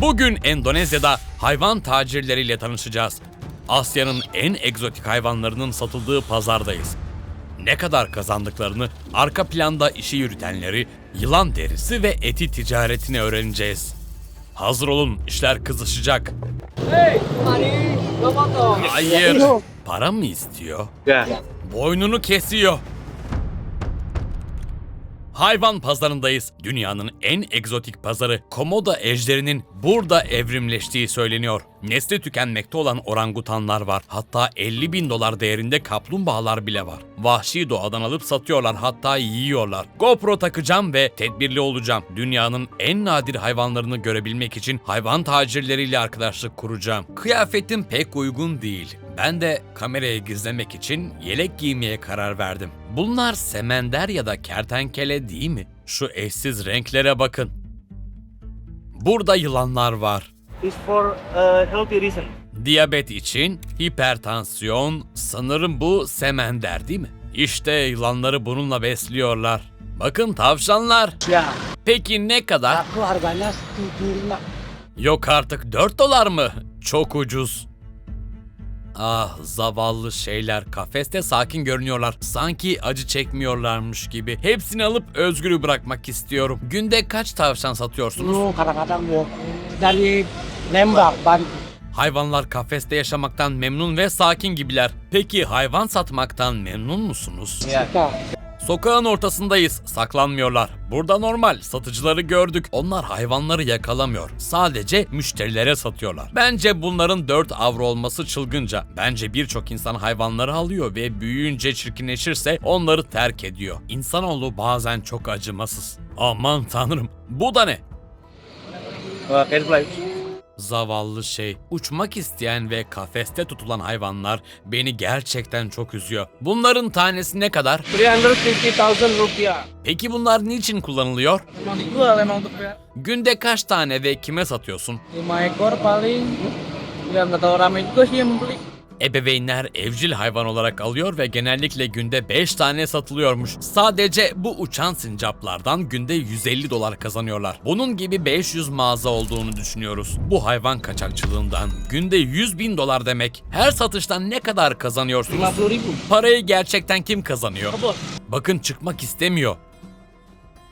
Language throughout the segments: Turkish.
Bugün Endonezya'da hayvan tacirleriyle tanışacağız. Asya'nın en egzotik hayvanlarının satıldığı pazardayız. Ne kadar kazandıklarını, arka planda işi yürütenleri, yılan derisi ve eti ticaretini öğreneceğiz. Hazır olun, işler kızışacak. Hayır, para mı istiyor? Boynunu kesiyor. Hayvan pazarındayız. Dünyanın en egzotik pazarı Komodo ejderinin burada evrimleştiği söyleniyor. Nesli tükenmekte olan orangutanlar var. Hatta 50 bin dolar değerinde kaplumbağalar bile var. Vahşi doğadan alıp satıyorlar hatta yiyorlar. GoPro takacağım ve tedbirli olacağım. Dünyanın en nadir hayvanlarını görebilmek için hayvan tacirleriyle arkadaşlık kuracağım. Kıyafetim pek uygun değil. Ben de kamerayı gizlemek için yelek giymeye karar verdim. Bunlar semender ya da kertenkele değil mi? Şu eşsiz renklere bakın. Burada yılanlar var. It's for a healthy reason. Diyabet için, hipertansiyon, sanırım bu semender değil mi? İşte yılanları bununla besliyorlar. Bakın tavşanlar. Ya, Peki ne kadar? aku harganya 75. Yok artık 4 dolar mı? Çok ucuz. Ah zavallı şeyler kafeste sakin görünüyorlar. Sanki acı çekmiyorlarmış gibi. Hepsini alıp özgürü bırakmak istiyorum. Günde kaç tavşan satıyorsunuz? Dulu kadang-kadang ya. Dari Lembang, Banten. Hayvanlar kafeste yaşamaktan memnun ve sakin gibiler. Peki hayvan satmaktan memnun musunuz? Kita. Sokağın ortasındayız. Saklanmıyorlar. Burada normal. Satıcıları gördük. Onlar hayvanları yakalamıyor. Sadece müşterilere satıyorlar. Bence bunların 4 avro olması çılgınca. Bence birçok insan hayvanları alıyor ve büyüyünce çirkinleşirse onları terk ediyor. İnsanoğlu bazen çok acımasız. Aman tanrım. Bu da ne? Zavallı şey. Uçmak isteyen ve kafeste tutulan hayvanlar beni gerçekten çok üzüyor. Bunların tanesi ne kadar? 350.000 rupiah. Peki bunlar niçin kullanılıyor? Emang. Günde kaç tane ve kime satıyorsun? 5 ekor paling. Ya nggak tahu juga sih yang membeli. Ebeveynler evcil hayvan olarak alıyor ve genellikle günde 5 tane satılıyormuş. Sadece bu uçan sincaplardan günde 150 dolar kazanıyorlar. Bunun gibi 500 mağaza olduğunu düşünüyoruz. Bu hayvan kaçakçılığından günde 100 bin dolar demek. Her satıştan ne kadar kazanıyorsunuz? 50 ribu. Parayı gerçekten kim kazanıyor? Bakın çıkmak istemiyor.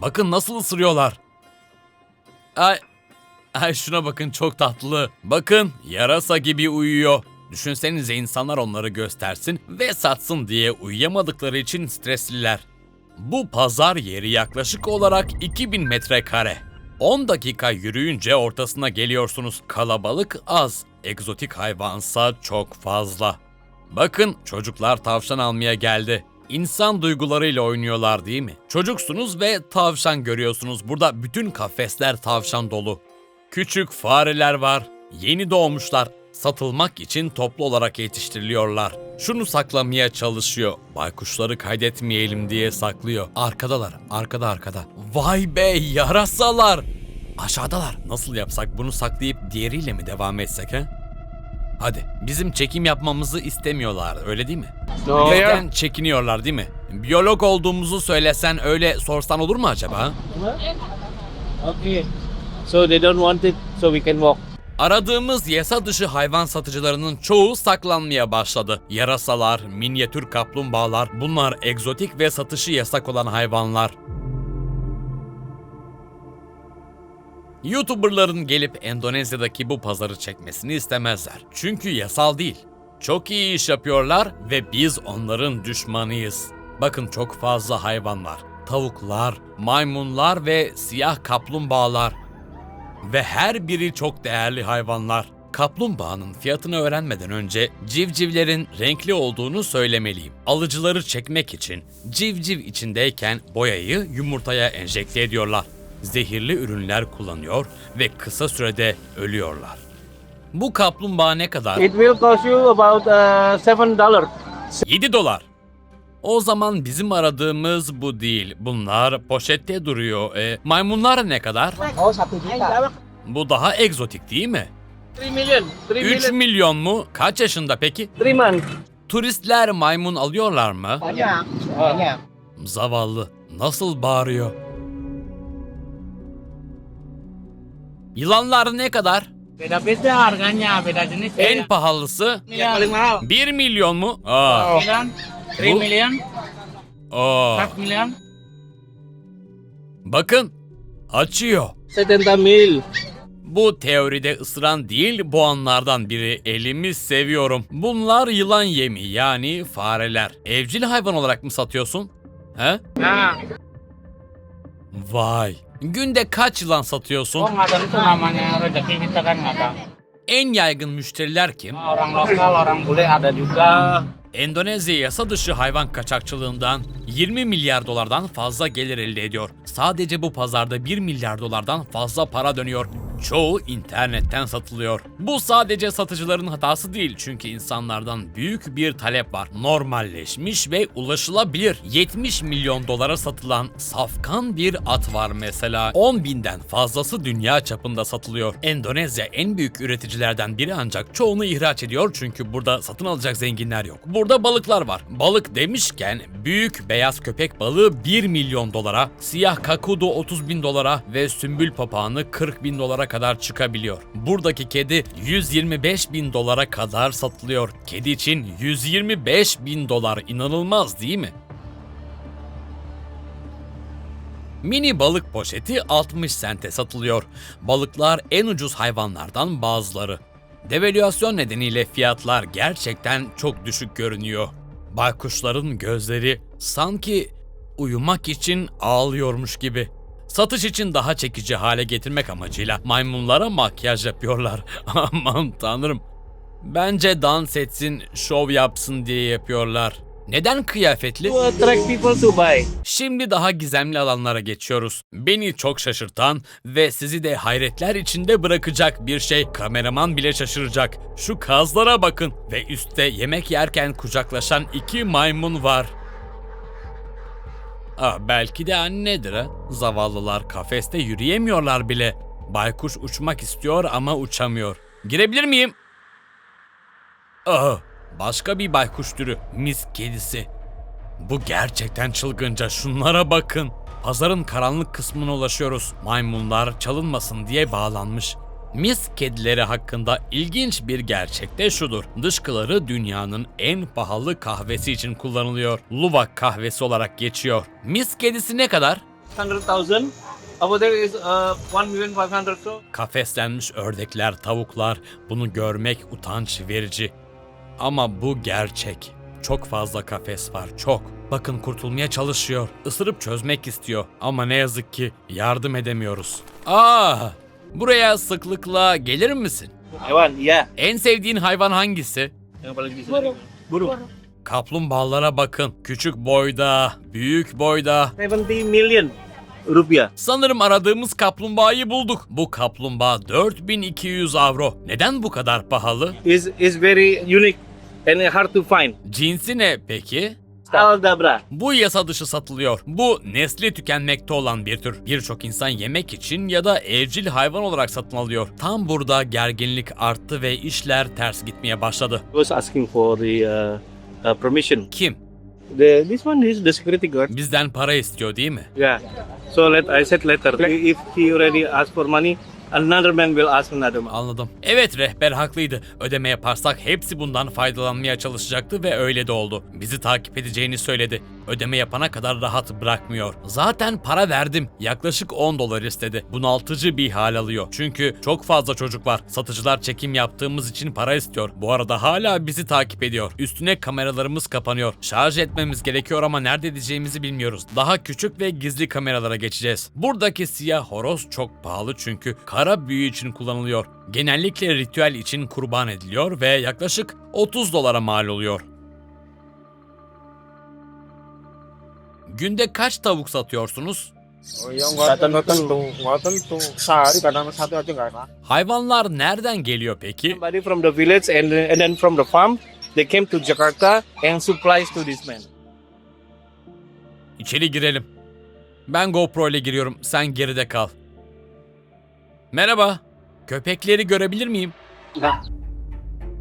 Bakın nasıl ısırıyorlar. Ay, ay şuna bakın çok tatlı. Bakın yarasa gibi uyuyor. Düşünsenize insanlar onları göstersin ve satsın diye uyuyamadıkları için stresliler. Bu pazar yeri yaklaşık olarak 2000 metrekare. 10 dakika yürüyünce ortasına geliyorsunuz. Kalabalık az, egzotik hayvansa çok fazla. Bakın çocuklar tavşan almaya geldi. İnsan duygularıyla oynuyorlar değil mi? Çocuksunuz ve tavşan görüyorsunuz. Burada bütün kafesler tavşan dolu. Küçük fareler var. Yeni doğmuşlar. Satılmak için toplu olarak yetiştiriliyorlar. Şunu saklamaya çalışıyor. Baykuşları kaydetmeyelim diye saklıyor. Arkadalar, arkada arkada. Vay be yarasalar. Aşağıdalar. Nasıl yapsak bunu saklayıp diğeriyle mi devam etsek he? Hadi bizim çekim yapmamızı istemiyorlar öyle değil mi? No. Bizden çekiniyorlar değil mi? Biyolog olduğumuzu söylesen öyle sorsan olur mu acaba? Okay. So they don't want it, so we can walk. Aradığımız yasa dışı hayvan satıcılarının çoğu saklanmaya başladı. Yarasalar, minyatür kaplumbağalar bunlar egzotik ve satışı yasak olan hayvanlar. YouTuberların gelip Endonezya'daki bu pazarı çekmesini istemezler. Çünkü yasal değil. Çok iyi iş yapıyorlar ve biz onların düşmanıyız. Bakın çok fazla hayvan var. Tavuklar, maymunlar ve siyah kaplumbağalar. Ve her biri çok değerli hayvanlar. Kaplumbağanın fiyatını öğrenmeden önce civcivlerin renkli olduğunu söylemeliyim. Alıcıları çekmek için civciv içindeyken boyayı yumurtaya enjekte ediyorlar. Zehirli ürünler kullanıyor ve kısa sürede ölüyorlar. Bu kaplumbağa ne kadar? It will cost you about uh, seven dollar. 7 dolar. O zaman bizim aradığımız bu değil. Bunlar poşette duruyor. E, maymunlar ne kadar? 1 juta. Bu daha egzotik değil mi? 3 million. 3 3 million. milyon mu? Kaç yaşında peki? 3 months. Turistler maymun alıyorlar mı? Zavallı. Nasıl bağırıyor? Yılanlar ne kadar? Beda-beda harganya, beda jenis. En pahalısı Yang paling mahal. 1 milyon mu? Aa. Million, 3 Bu- million, Aa. 5 million. Bakın. Açıyor. 70 mil. Bu teoride ısıran değil boğanlardan biri. Elimi seviyorum. Bunlar yılan yemi yani fareler. Evcil hayvan olarak mı satıyorsun? He? Nah, Vay. Günde kaç yılan satıyorsun? nggak tahu itu namanya rezeki kita kan nggak tahu. En yaygın müşteriler kim? Orang lokal, orang bule ada juga. Endonezya yasa dışı hayvan kaçakçılığından 20 milyar dolardan fazla gelir elde ediyor. Sadece bu pazarda 1 milyar dolardan fazla para dönüyor. Çoğu internetten satılıyor. Bu sadece satıcıların hatası değil çünkü insanlardan büyük bir talep var. Normalleşmiş ve ulaşılabilir. 70 milyon dolara satılan safkan bir at var mesela. 10 binden fazlası dünya çapında satılıyor. Endonezya en büyük üreticilerden biri ancak çoğunu ihraç ediyor çünkü burada satın alacak zenginler yok. Burada balıklar var. Balık demişken büyük beyaz köpek balığı 1 milyon dolara, siyah kakudu 30 bin dolara ve sümbül papağanı 40 bin dolara kadar çıkabiliyor. Buradaki kedi 125 bin dolara kadar satılıyor. Kedi için 125 bin dolar inanılmaz değil mi? Mini balık poşeti 60 sente satılıyor. Balıklar en ucuz hayvanlardan bazıları. Devalüasyon nedeniyle fiyatlar gerçekten çok düşük görünüyor. Baykuşların gözleri sanki uyumak için ağlıyormuş gibi. Satış için daha çekici hale getirmek amacıyla maymunlara makyaj yapıyorlar. Aman tanrım. Bence dans etsin, şov yapsın diye yapıyorlar. Neden kıyafetli? To attract people to buy. Şimdi daha gizemli alanlara geçiyoruz. Beni çok şaşırtan ve sizi de hayretler içinde bırakacak bir şey. Kameraman bile şaşıracak. Şu kazlara bakın ve üstte yemek yerken kucaklaşan iki maymun var. Ah, belki de annedir ha. Zavallılar kafeste yürüyemiyorlar bile. Baykuş uçmak istiyor ama uçamıyor. Girebilir miyim? Ah, başka bir baykuş türü. Mis kedisi. Bu gerçekten çılgınca. Şunlara bakın. Pazarın karanlık kısmına ulaşıyoruz. Maymunlar çalınmasın diye bağlanmış. Mis kedileri hakkında ilginç bir gerçek de şudur. Dışkıları dünyanın en pahalı kahvesi için kullanılıyor. Luwak kahvesi olarak geçiyor. Mis kedisi ne kadar? 100,000. Over there is uh, 1 million 500 so. Kafeslenmiş ördekler, tavuklar. Bunu görmek utanç verici. Ama bu gerçek. Çok fazla kafes var, çok. Bakın kurtulmaya çalışıyor. Isırıp çözmek istiyor. Ama ne yazık ki yardım edemiyoruz. Aa! Buraya sıklıkla gelir misin? Hewan, iya. En sevdiğin hayvan hangisi? Burung. Kaplumbağalara bakın. Küçük boyda, büyük boyda. 70 million rupiah. Sanırım aradığımız kaplumbağayı bulduk. Bu kaplumbağa 4200 avro. Neden bu kadar pahalı? Is is very unique and hard to find. Cinsi ne peki? Aldabra. Bu yasa dışı satılıyor. Bu nesli tükenmekte olan bir tür. Birçok insan yemek için ya da evcil hayvan olarak satın alıyor. Tam burada gerginlik arttı ve işler ters gitmeye başladı. I was asking for the uh, uh, permission. Kim? The this one is the security guard. Bizden para istiyor değil mi? Yeah. So let I said later. If he already asked for money, another man will ask another man. Anladım. Evet rehber haklıydı. Ödeme yaparsak hepsi bundan faydalanmaya çalışacaktı ve öyle de oldu. Bizi takip edeceğini söyledi. Ödeme yapana kadar rahat bırakmıyor. Zaten para verdim. Yaklaşık 10 dolar istedi. Bunaltıcı bir hal alıyor. Çünkü çok fazla çocuk var. Satıcılar çekim yaptığımız için para istiyor. Bu arada hala bizi takip ediyor. Üstüne kameralarımız kapanıyor. Şarj etmemiz gerekiyor ama nerede edeceğimizi bilmiyoruz. Daha küçük ve gizli kameralara geçeceğiz. Buradaki siyah horoz çok pahalı çünkü kara büyü için kullanılıyor. Genellikle ritüel için kurban ediliyor ve yaklaşık 30 dolara mal oluyor. Günde kaç tavuk satıyorsunuz? Hayvanlar nereden geliyor peki? Somebody from the village and, and then from the farm, they came to Jakarta and supplies to this man. İçeri girelim. Ben GoPro ile giriyorum. Sen geride kal. Merhaba. Köpekleri görebilir miyim?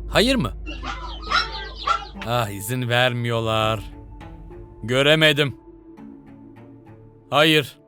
Hayır mı? Ah izin vermiyorlar. Göremedim. Hayır.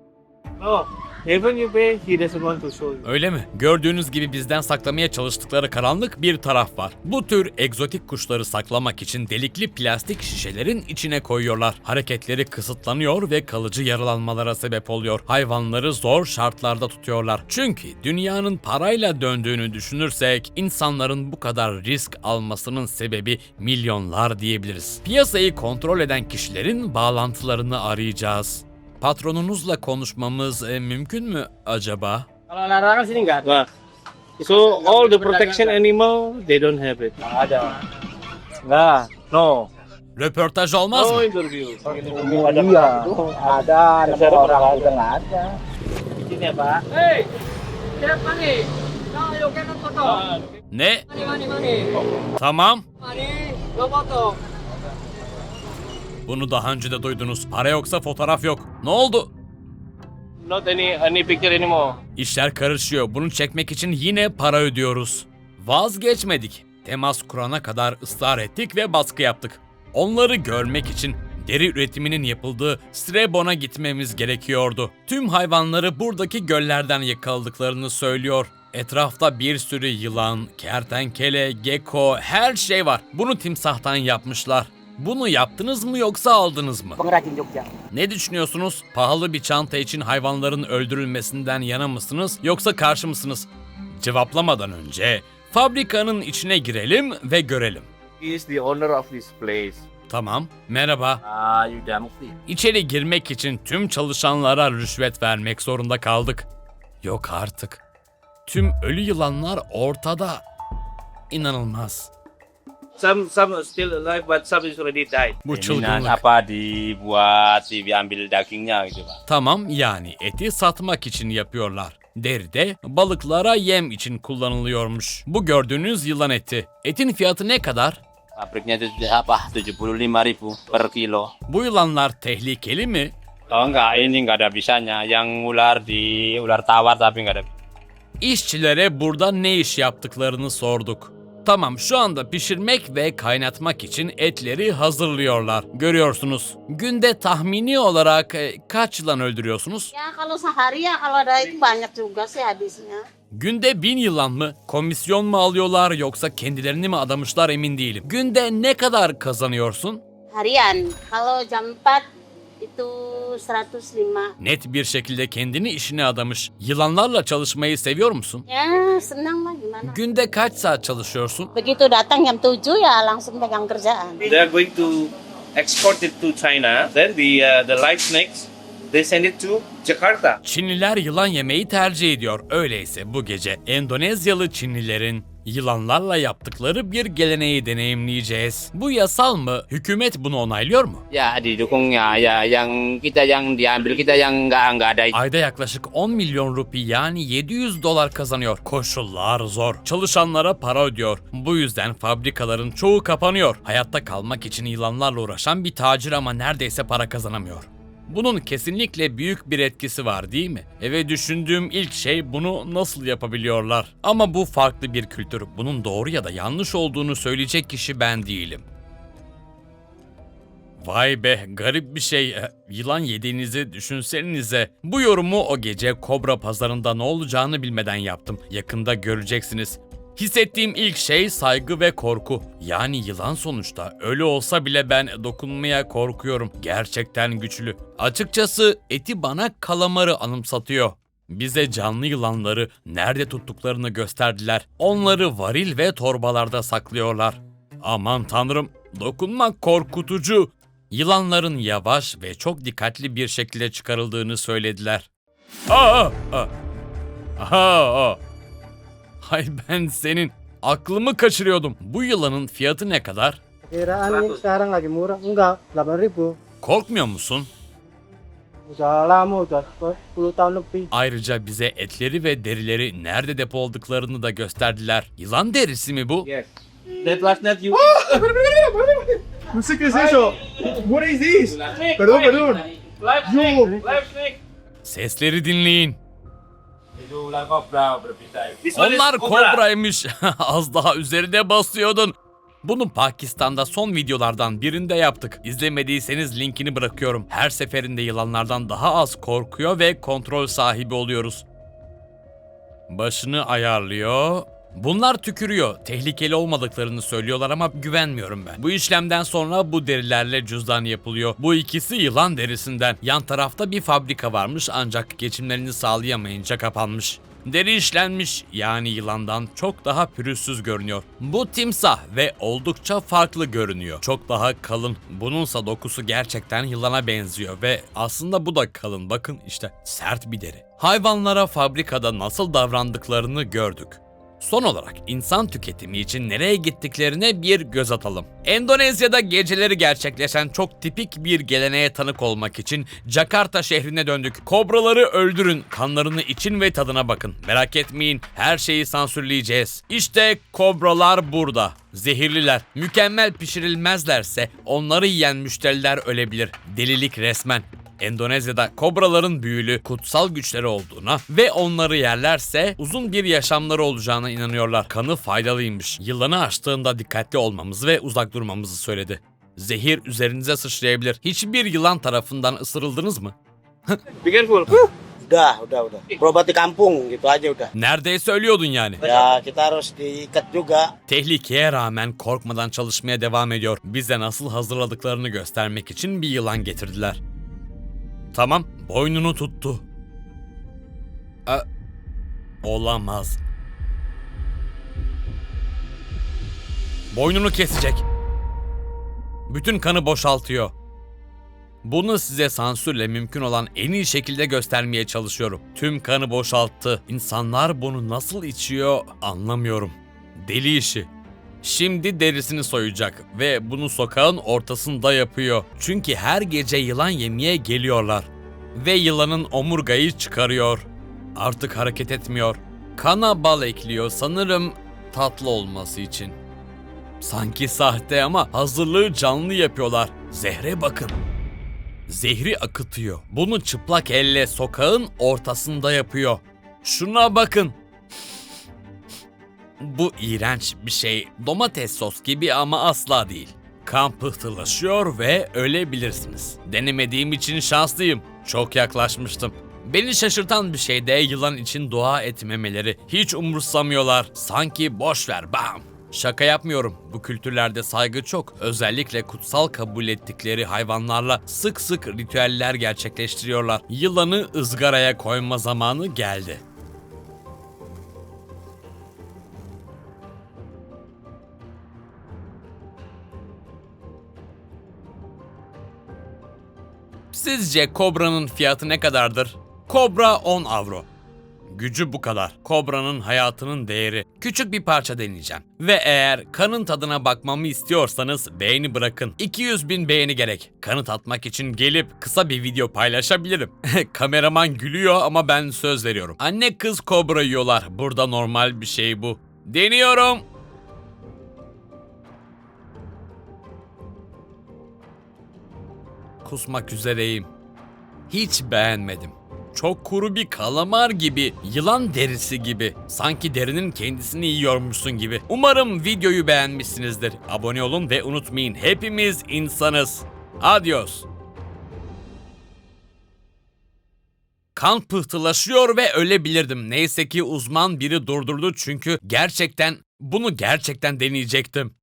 Even you pay, he doesn't want to show you. Öyle mi? Gördüğünüz gibi bizden saklamaya çalıştıkları karanlık bir taraf var. Bu tür egzotik kuşları saklamak için delikli plastik şişelerin içine koyuyorlar. Hareketleri kısıtlanıyor ve kalıcı yaralanmalara sebep oluyor. Hayvanları zor şartlarda tutuyorlar. Çünkü dünyanın parayla döndüğünü düşünürsek insanların bu kadar risk almasının sebebi milyonlar diyebiliriz. Piyasayı kontrol eden kişilerin bağlantılarını arayacağız. Patronunuzla konuşmamız e, mümkün mü acaba? Kalau larangan sini nggak ada. So all the protection animal, they don't have it. Nggak ada. Nggak. No. Röportaj olmaz No mı? interview. Iya. Ada. Ada orang udah nggak ada. Sini ya Pak. Hei, siapa nih? Ne? Tamam. Mani, lo foto. Bunu daha önce de duydunuz. Para yoksa fotoğraf yok. Ne oldu? Not any any picture anymore. İşler karışıyor. Bunu çekmek için yine para ödüyoruz. Vazgeçmedik. Temas kurana kadar ısrar ettik ve baskı yaptık. Onları görmek için deri üretiminin yapıldığı Strebon'a gitmemiz gerekiyordu. Tüm hayvanları buradaki göllerden yakaladıklarını söylüyor. Etrafta bir sürü yılan, kertenkele, gecko, her şey var. Bunu timsahtan yapmışlar. Bunu yaptınız mı yoksa aldınız mı? Pengrajin Jogja. Ne düşünüyorsunuz? Pahalı bir çanta için hayvanların öldürülmesinden yana mısınız yoksa karşı mısınız? Cevaplamadan önce fabrikanın içine girelim ve görelim. He is the owner of this place. Tamam, merhaba. Ah. İçeri girmek için tüm çalışanlara rüşvet vermek zorunda kaldık. Yok artık. Tüm ölü yılanlar ortada. İnanılmaz. Some some are still alive, but some is already died. Bu çılgınlık. apa dibuat si diambil dagingnya gitu pak. Tamam yani eti satmak için yapıyorlar. Deri de balıklara yem için kullanılıyormuş. Bu gördüğünüz yılan eti. Etin fiyatı ne kadar? Pabriknya itu apa 75 ribu per kilo. Bu yılanlar tehlikeli mi? Oh enggak, ini enggak ada bisanya. Yang ular di ular tawar tapi enggak ada. İşçilere burada ne iş yaptıklarını sorduk. Tamam şu anda pişirmek ve kaynatmak için etleri hazırlıyorlar. Görüyorsunuz. Günde tahmini olarak e, kaç yılan öldürüyorsunuz? Ya kalau sehari ya kalau ada itu banyak juga sih habisnya. Günde bin yılan mı? Komisyon mu alıyorlar yoksa kendilerini mi adamışlar emin değilim. Günde ne kadar kazanıyorsun? Harian. Kalau jam 4 itu 105. Net bir şekilde kendini işine adamış. Yılanlarla çalışmayı seviyor musun? Ya senang lah gimana. Günde kaç saat çalışıyorsun? Begitu datang jam 7 ya langsung pegang kerjaan. They are going to export it to China. Then the uh, the live snakes, they send it to Jakarta. Çinliler yılan yemeyi tercih ediyor. Öyleyse bu gece Endonezyalı Çinlilerin yılanlarla yaptıkları bir geleneği deneyimleyeceğiz. Bu yasal mı? Hükümet bunu onaylıyor mu? Ya didukung ya, ya yang kita yang diambil kita yang enggak enggak ada Ayda yaklaşık 10 milyon rupi yani 700 dolar kazanıyor. Koşullar zor. Çalışanlara para ödüyor. Bu yüzden fabrikaların çoğu kapanıyor. Hayatta kalmak için yılanlarla uğraşan bir tacir ama neredeyse para kazanamıyor. Bunun kesinlikle büyük bir etkisi var değil mi? Eve düşündüğüm ilk şey bunu nasıl yapabiliyorlar? Ama bu farklı bir kültür. Bunun doğru ya da yanlış olduğunu söyleyecek kişi ben değilim. Vay be garip bir şey. E, Yılan yediğinizi düşünsenize. Bu yorumu o gece Kobra pazarında ne olacağını bilmeden yaptım. Yakında göreceksiniz. Hissettiğim ilk şey saygı ve korku. Yani yılan sonuçta. Ölü olsa bile ben dokunmaya korkuyorum. Gerçekten güçlü. Açıkçası eti bana kalamarı anımsatıyor. Bize canlı yılanları nerede tuttuklarını gösterdiler. Onları varil ve torbalarda saklıyorlar. Aman tanrım, dokunmak korkutucu. Yılanların yavaş ve çok dikkatli bir şekilde çıkarıldığını söylediler. Aa! Aa! Aa! aa. Hay ben senin aklımı kaçırıyordum. Bu yılanın fiyatı ne kadar? Kiraan ini sekarang lagi murah. Enggak, 8000. Korkmuyor musun? Udah lama, udah 10 tahun lebih. Ayrıca bize etleri ve derileri nerede depoladıklarını da gösterdiler. Yılan derisi mi bu? Yes. That last night you. Musik es eso? What is this? Perdón, perdón. Live snake. Live snake. Sesleri dinleyin. Ular kobra Onlar kobraymış. Az daha üzerine basıyordun. Bunu Pakistan'da son videolardan birinde yaptık. İzlemediyseniz linkini bırakıyorum. Her seferinde yılanlardan daha az korkuyor ve kontrol sahibi oluyoruz. Başını ayarlıyor. Bunlar tükürüyor. Tehlikeli olmadıklarını söylüyorlar ama güvenmiyorum ben. Bu işlemden sonra bu derilerle cüzdan yapılıyor. Bu ikisi yılan derisinden. Yan tarafta bir fabrika varmış ancak geçimlerini sağlayamayınca kapanmış. Deri işlenmiş yani yılandan çok daha pürüzsüz görünüyor. Bu timsah ve oldukça farklı görünüyor. Çok daha kalın. Bununsa dokusu gerçekten yılana benziyor ve aslında bu da kalın. Bakın işte sert bir deri. Hayvanlara fabrikada nasıl davrandıklarını gördük. Son olarak insan tüketimi için nereye gittiklerine bir göz atalım. Endonezya'da geceleri gerçekleşen çok tipik bir geleneğe tanık olmak için Jakarta şehrine döndük. Kobraları öldürün, kanlarını için ve tadına bakın. Merak etmeyin, her şeyi sansürleyeceğiz. İşte kobralar burada. Zehirliler. Mükemmel pişirilmezlerse onları yiyen müşteriler ölebilir. Delilik resmen. Endonezya'da kobraların büyülü, kutsal güçleri olduğuna ve onları yerlerse uzun bir yaşamları olacağına inanıyorlar. Kanı faydalıymış. Yılanı açtığında dikkatli olmamızı ve uzak durmamızı söyledi. Zehir üzerinize sıçrayabilir. Hiçbir yılan tarafından ısırıldınız mı? Be careful. Udah, udah, udah. Berobat di kampung gitu aja udah. Neredeyse ölüyordun yani. Ya kita harus diikat juga. Tehlikeye rağmen korkmadan çalışmaya devam ediyor. Bize nasıl hazırladıklarını göstermek için bir yılan getirdiler. Tamam, boynunu tuttu. E, olamaz. Boynunu kesecek. Bütün kanı boşaltıyor. Bunu size sansürle mümkün olan en iyi şekilde göstermeye çalışıyorum. Tüm kanı boşalttı. İnsanlar bunu nasıl içiyor anlamıyorum. Deli işi. Şimdi derisini soyacak ve bunu sokağın ortasında yapıyor. Çünkü her gece yılan yemeye geliyorlar. Ve yılanın omurgayı çıkarıyor. Artık hareket etmiyor. Kana bal ekliyor sanırım tatlı olması için. Sanki sahte ama hazırlığı canlı yapıyorlar. Zehre bakın. Zehri akıtıyor. Bunu çıplak elle sokağın ortasında yapıyor. Şuna bakın. Bu iğrenç bir şey. Domates sos gibi ama asla değil. Kan pıhtılaşıyor ve ölebilirsiniz. Denemediğim için şanslıyım. Çok yaklaşmıştım. Beni şaşırtan bir şey de yılan için dua etmemeleri. Hiç umursamıyorlar. Sanki boş ver bam. Şaka yapmıyorum. Bu kültürlerde saygı çok. Özellikle kutsal kabul ettikleri hayvanlarla sık sık ritüeller gerçekleştiriyorlar. Yılanı ızgaraya koyma zamanı geldi. Sizce kobranın fiyatı ne kadardır? Kobra 10 avro. Gücü bu kadar. Kobra'nın hayatının değeri. Küçük bir parça deneyeceğim. Ve eğer kanın tadına bakmamı istiyorsanız beğeni bırakın. 200 bin beğeni gerek. Kanı tatmak için gelip kısa bir video paylaşabilirim. Kameraman gülüyor ama ben söz veriyorum. Anne kız kobra yiyorlar. Burada normal bir şey bu. Deniyorum. Kusmak üzereyim. Hiç beğenmedim. Çok kuru bir kalamar gibi, yılan derisi gibi. Sanki derinin kendisini yiyormuşsun gibi. Umarım videoyu beğenmişsinizdir. Abone olun ve unutmayın hepimiz insanız. Adios. Kan pıhtılaşıyor ve ölebilirdim. Neyse ki uzman biri durdurdu çünkü gerçekten bunu gerçekten deneyecektim.